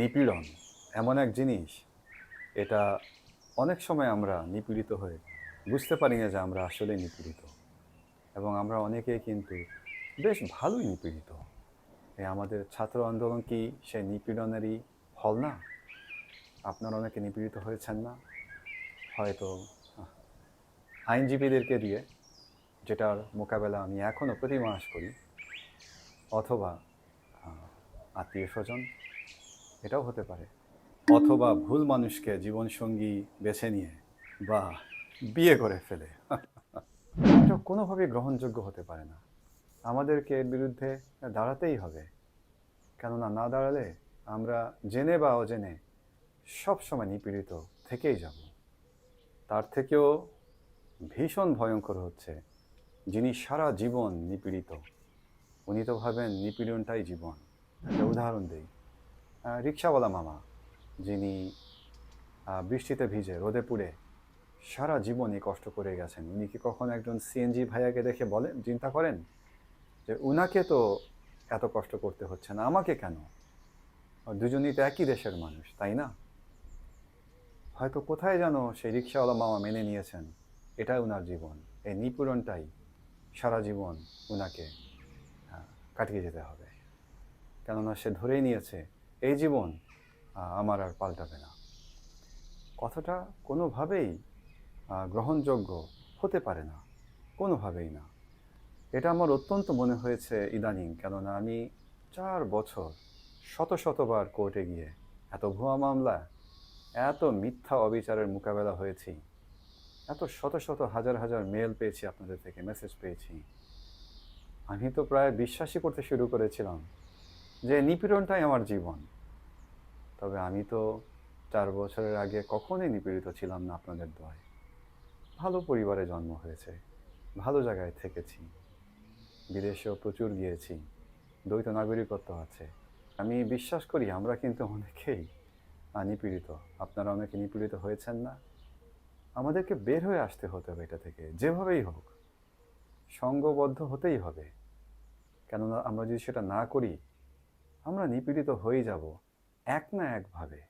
নিপীড়ন এমন এক জিনিস, এটা অনেক সময় আমরা নিপীড়িত হয়ে বুঝতে পারি না যে আমরা আসলে নিপীড়িত। এবং আমরা অনেকেই কিন্তু বেশ ভালোই নিপীড়িত। এই আমাদের ছাত্র আন্দোলন কি সেই নিপীড়নেরই ফল না? আপনারা অনেকে নিপীড়িত হয়েছেন না? হয়তো আইনজীবীদেরকে দিয়ে যেটার মোকাবেলা আমি এখনও প্রতি মাস করি, অথবা আত্মীয় স্বজন এটাও হতে পারে। অথবা ভুল মানুষকে জীবনসঙ্গী বেছে নিয়ে বা বিয়ে করে ফেলে। এটা কোনোভাবেই গ্রহণযোগ্য হতে পারে না। আমাদেরকে এর বিরুদ্ধে দাঁড়াতেই হবে। কেননা না দাঁড়ালে আমরা জেনে বা অজেনে সবসময় নিপীড়িত থেকেই যাব। তার থেকেও ভীষণ ভয়ঙ্কর হচ্ছে যিনি সারা জীবন নিপীড়িত। উনি তো ভাবেন নিপীড়নটাই জীবন। একটা উদাহরণ দিই। রিক্সাওয়ালা মামা যিনি বৃষ্টিতে ভিজে রোদে পুড়ে সারা জীবনই কষ্ট করে গেছেন। উনি কি কখনো একজন সিএনজি ভাইয়াকে দেখে বলেন চিন্তা করেন যে উনাকে তো এত কষ্ট করতে হচ্ছে না আমাকে কেন? দুজনেই তো একই দেশের মানুষ তাই না? হয়তো কোথায় যেন সেই রিক্সাওয়ালা মামা মেনে নিয়েছেন এটাই ওনার জীবন। এই নিপীড়নটাই সারা জীবন আহ, কাটিয়ে যেতে হবে। কেননা সে ধরেই নিয়েছে এই জীবন আমার আর পাল্টাবে না। কথাটা কোনোভাবেই গ্রহণযোগ্য হতে পারে না, কোনোভাবেই না। এটা আমার অত্যন্ত মনে হয়েছে ইদানিং, কেননা আমি চার বছর শত শতবার কোর্টে গিয়ে এত ভুয়া মামলা, এত মিথ্যা অবিচারের মোকাবেলা হয়েছি, এত শত শত হাজার হাজার মেল পেয়েছি আপনাদের থেকে, মেসেজ পেয়েছি। আমি তো প্রায় বিশ্বাসই করতে শুরু করেছিলাম যে নিপীড়নটাই আমার জীবন। তবে আমি তো চার বছরের আগে কখনোই নিপীড়িত ছিলাম না আপনাদের দয় ভালো পরিবারে জন্ম হয়েছে, ভালো জায়গায় থেকেছি, বিদেশেও প্রচুর গিয়েছি, দ্বৈত নাগরিকত্ব আছে। আমি বিশ্বাস করি আমরা কিন্তু অনেকেই নিপীড়িত। আপনারা অনেকে নিপীড়িত হয়েছেন না। আমাদেরকে বের হয়ে আসতে হতে হবে এটা থেকে, যেভাবেই হোক। সঙ্গবদ্ধ হতেই হবে। কেননা আমরা যদি সেটা না করি, আমরা নিপীড়িত হয়েই যাব। এক না একভাবে